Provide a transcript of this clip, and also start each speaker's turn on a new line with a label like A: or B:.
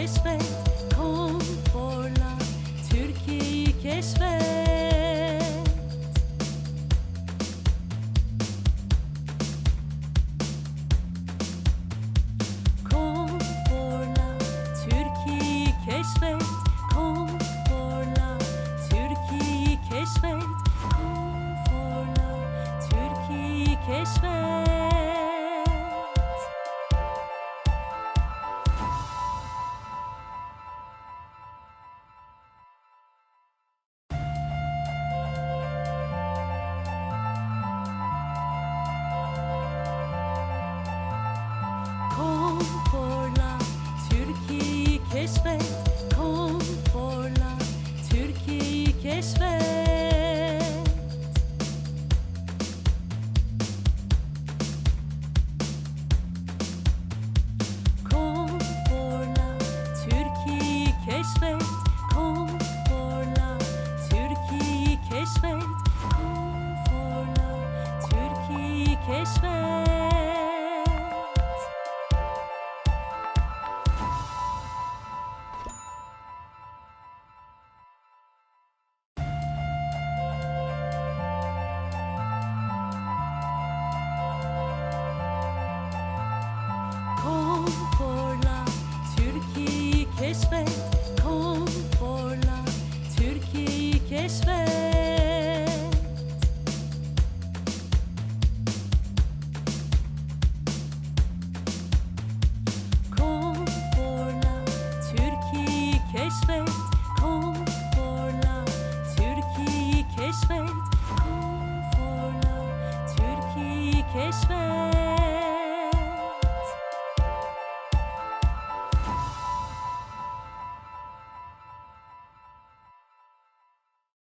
A: keşfet, konforla Türkiye'yi keşfet. Konforla Türkiye'yi keşfet, konforla Türkiye'yi keşfet, konforla Türkiye'yi keşfet. Keşfet. Konforla Türkiye'yi keşfet, konforla Türkiye'yi keşfet, konforla Türkiye'yi. Keşfet, konforla Türkiye'yi keşfet, konforla Türkiye'yi keşfet.